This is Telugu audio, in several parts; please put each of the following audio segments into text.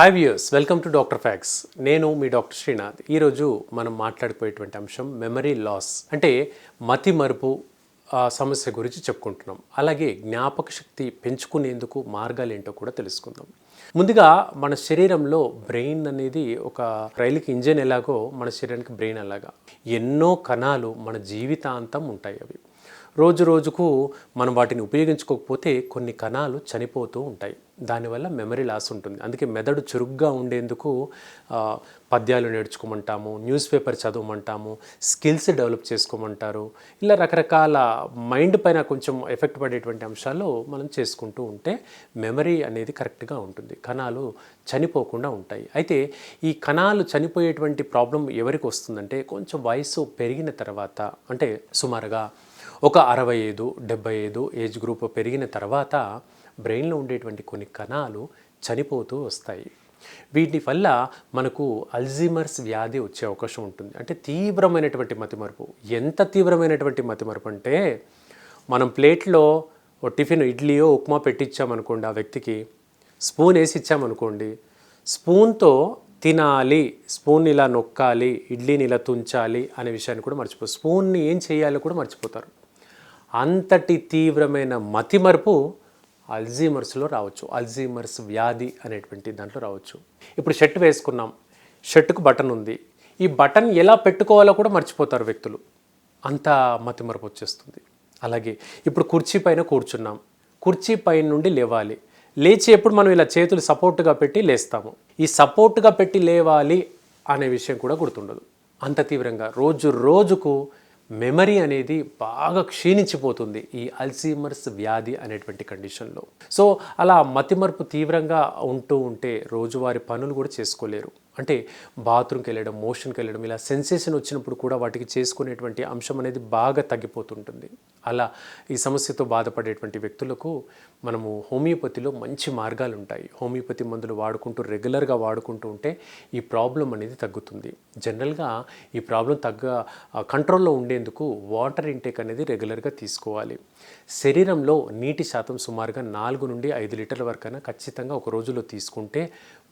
Hi views welcome to doctor facts నేను మీ డాక్టర్ శ్రీనాథ్ ఈరోజు మనం మాట్లాడిపోయేటువంటి అంశం మెమరీ లాస్ అంటే మతి మరుపు సమస్య గురించి చెప్పుకుంటున్నాం. అలాగే జ్ఞాపక శక్తి పెంచుకునేందుకు మార్గాలు ఏంటో కూడా తెలుసుకుందాం. ముందుగా మన శరీరంలో బ్రెయిన్ అనేది ఒక రైలుకి ఇంజన్ ఎలాగో మన శరీరానికి బ్రెయిన్ అలాగా. ఎన్నో కణాలు మన జీవితాంతం ఉంటాయి అవి. రోజు రోజుకు మనం వాటిని ఉపయోగించుకోకపోతే కొన్ని కణాలు చనిపోతూ ఉంటాయి. దానివల్ల మెమరీ లాస్ ఉంటుంది. అందుకే మెదడు చురుగ్గా ఉండేందుకు పద్యాలు నేర్చుకోమంటాము న్యూస్ పేపర్ చదవమంటాము స్కిల్స్ డెవలప్ చేసుకోమంటారు ఇలా రకరకాల మైండ్ పైన కొంచెం ఎఫెక్ట్ పడేటువంటి అంశాలు మనం చేసుకుంటూ ఉంటే మెమరీ అనేది కరెక్ట్గా ఉంటుంది. కణాలు చనిపోకుండా ఉంటాయి. అయితే ఈ కణాలు చనిపోయేటువంటి ప్రాబ్లం ఎవరికి వస్తుందంటే కొంచెం వయసు పెరిగిన తర్వాత అంటే సుమారుగా ఒక అరవై ఐదు డెబ్బై ఐదు ఏజ్ గ్రూప్ పెరిగిన తర్వాత బ్రెయిన్లో ఉండేటువంటి కొన్ని కణాలు చనిపోతూ వస్తాయి. వీటి వల్ల మనకు అల్జీమర్స్ వ్యాధి వచ్చే అవకాశం ఉంటుంది. అంటే తీవ్రమైనటువంటి మతిమరుపు. ఎంత తీవ్రమైనటువంటి మతిమరుపు అంటే మనం ప్లేట్లో ఓ టిఫిన్ ఇడ్లీయో ఉప్మా పెట్టించామనుకోండి ఆ వ్యక్తికి స్పూన్ వేసి ఇచ్చామనుకోండి స్పూన్తో తినాలి స్పూన్ ఇలా నొక్కాలి ఇడ్లీని ఇలా తుంచాలి అనే విషయాన్ని కూడా మర్చిపోతారు స్పూన్ని ఏం చేయాలో కూడా మర్చిపోతారు. అంతటి తీవ్రమైన మతిమరుపు అల్జీమర్స్లో రావచ్చు. అల్జీమర్స్ వ్యాధి అనేటువంటి దాంట్లో రావచ్చు. ఇప్పుడు షర్ట్ వేసుకున్నాం. షర్టుకు బటన్ ఉంది. ఈ బటన్ ఎలా పెట్టుకోవాలో కూడా మర్చిపోతారు వ్యక్తులు. అంత మతిమరుపు వచ్చేస్తుంది. అలాగే ఇప్పుడు కుర్చీ పైన కూర్చున్నాం. కుర్చీ పైన నుండి లేవాలి. లేచి ఎప్పుడు మనం ఇలా చేతులు సపోర్ట్గా పెట్టి లేస్తాము. ఈ సపోర్ట్గా పెట్టి లేవాలి అనే విషయం కూడా గుర్తుండదు. అంత తీవ్రంగా రోజు రోజుకు మెమరీ అనేది బాగా క్షీణించిపోతుంది ఈ అల్సీమర్స్ వ్యాధి అనేటువంటి కండిషన్లో. సో అలా మతిమరుపు తీవ్రంగా ఉంటూ ఉంటే రోజువారి పనులు కూడా చేసుకోలేరు. అంటే బాత్రూమ్కి వెళ్ళడం మోషన్కి వెళ్ళడం ఇలా సెన్సేషన్ వచ్చినప్పుడు కూడా వాటికి చేసుకునేటువంటి అంశం అనేది బాగా తగ్గిపోతుంటుంది. అలా ఈ సమస్యతో బాధపడేటువంటి వ్యక్తులకు మనము హోమియోపతిలో మంచి మార్గాలు ఉంటాయి హోమియోపతి మందులు వాడుకుంటూ రెగ్యులర్గా వాడుకుంటూ ఉంటే ఈ ప్రాబ్లం అనేది తగ్గుతుంది. జనరల్గా ఈ ప్రాబ్లం తగ్గ కంట్రోల్లో ఉండేందుకు వాటర్ ఇంటేక్ అనేది రెగ్యులర్గా తీసుకోవాలి. శరీరంలో నీటి శాతం సుమారుగా నాలుగు నుండి ఐదు లీటర్ల వరకైనా ఖచ్చితంగా ఒక రోజులో తీసుకుంటే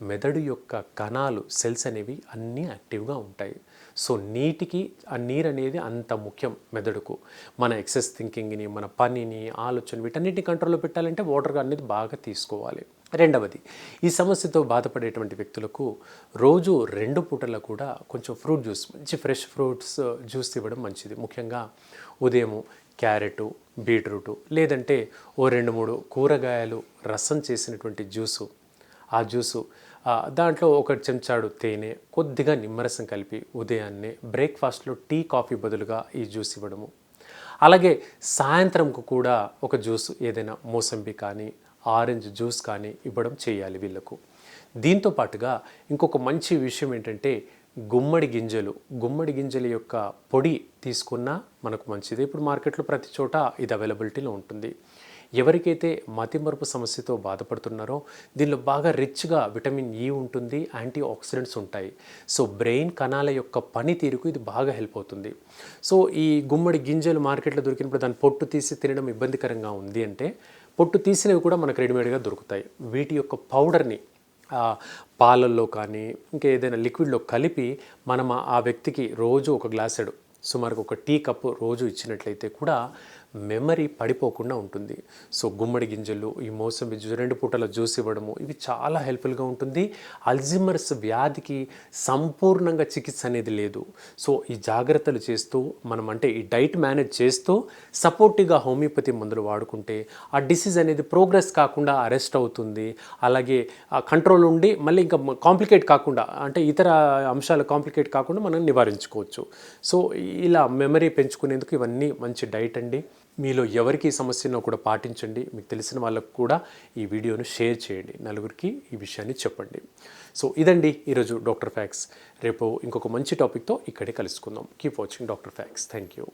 మెదడు యొక్క కణాలు సెల్స్ అనేవి అన్నీ యాక్టివ్గా ఉంటాయి. సో నీటికి ఆ నీరు అనేది అంత ముఖ్యం మెదడుకు. మన ఎక్సెస్ థింకింగ్ని మన పనిని ఆలోచన వీటన్నిటిని కంట్రోల్లో పెట్టాలంటే వాటర్ అనేది బాగా తీసుకోవాలి. రెండవది ఈ సమస్యతో బాధపడేటువంటి వ్యక్తులకు రోజు రెండు పూటల కూడా కొంచెం ఫ్రూట్ జ్యూస్ మంచి ఫ్రెష్ ఫ్రూట్స్ జ్యూస్ ఇవ్వడం మంచిది. ముఖ్యంగా ఉదయము క్యారెట్ బీట్రూటు లేదంటే ఓ రెండు మూడు కూరగాయలు రసం చేసినటువంటి జ్యూసు ఆ జ్యూసు దాంట్లో ఒక చెంచాడు తేనె కొద్దిగా నిమ్మరసం కలిపి ఉదయాన్నే బ్రేక్ఫాస్ట్లో టీ కాఫీ బదులుగా ఈ జ్యూస్ ఇవ్వడము. అలాగే సాయంత్రంకు కూడా ఒక జ్యూస్ ఏదైనా మోసంబి కానీ ఆరెంజ్ జ్యూస్ కానీ ఇవ్వడం చేయాలి వీళ్ళకు. దీంతో పాటుగా ఇంకొక మంచి విషయం ఏంటంటే గుమ్మడి గింజలు గుమ్మడి గింజల యొక్క పొడి తీసుకున్నా మనకు మంచిది. ఇప్పుడు మార్కెట్లో ప్రతి చోట ఇది అవైలబిలిటీలో ఉంటుంది. ఎవరికైతే మతిమరుపు సమస్యతో బాధపడుతున్నారో దీనిలో బాగా రిచ్గా విటమిన్ ఈ ఉంటుంది యాంటీ ఆక్సిడెంట్స్ ఉంటాయి. సో బ్రెయిన్ కణాల యొక్క పనితీరుకు ఇది బాగా హెల్ప్ అవుతుంది. సో ఈ గుమ్మడి గింజలు మార్కెట్లో దొరికినప్పుడు దాన్ని పొట్టు తీసి తినడం ఇబ్బందికరంగా ఉంది అంటే పొట్టు తీసినవి కూడా మనకు రెడీమేడ్గా దొరుకుతాయి. వీటి యొక్క పౌడర్ని పాలల్లో కానీ ఇంకా ఏదైనా లిక్విడ్లో కలిపి మనం ఆ- ఆ వ్యక్తికి రోజు ఒక గ్లాసెడు సుమారుగా ఒక టీ కప్పు రోజు ఇచ్చినట్లయితే కూడా మెమరీ పడిపోకుండా ఉంటుంది. సో గుమ్మడి గింజలు ఈ మోసంబి రెండు పూటల జ్యూస్ ఇవ్వడము ఇవి చాలా హెల్ప్ఫుల్గా ఉంటుంది. అల్జిమర్స్ వ్యాధికి సంపూర్ణంగా చికిత్స అనేది లేదు. సో ఈ జాగ్రత్తలు చేస్తూ మనం అంటే ఈ డైట్ మేనేజ్ చేస్తూ సపోర్టివ్గా హోమియోపతి మందులు వాడుకుంటే ఆ డిసీజ్ అనేది ప్రోగ్రెస్ కాకుండా అరెస్ట్ అవుతుంది. అలాగే ఆ కంట్రోల్ ఉండి మళ్ళీ ఇంకా కాంప్లికేట్ కాకుండా అంటే ఇతర అంశాలు కాంప్లికేట్ కాకుండా మనం నివారించుకోవచ్చు. సో ఇలా మెమరీ పెంచుకునేందుకు ఇవన్నీ మంచి డైట్ అండి. మీలో ఎవరికి ఈ సమస్యను కూడా పాటించండి. మీకు తెలిసిన వాళ్ళకు కూడా ఈ వీడియోను షేర్ చేయండి. నలుగురికి ఈ విషయాన్ని చెప్పండి. సో ఇదండి ఈరోజు డాక్టర్ ఫ్యాక్స్. రేపు ఇంకొక మంచి టాపిక్తో ఇక్కడే కలుసుకుందాం. Keep watching doctor facts. Thank you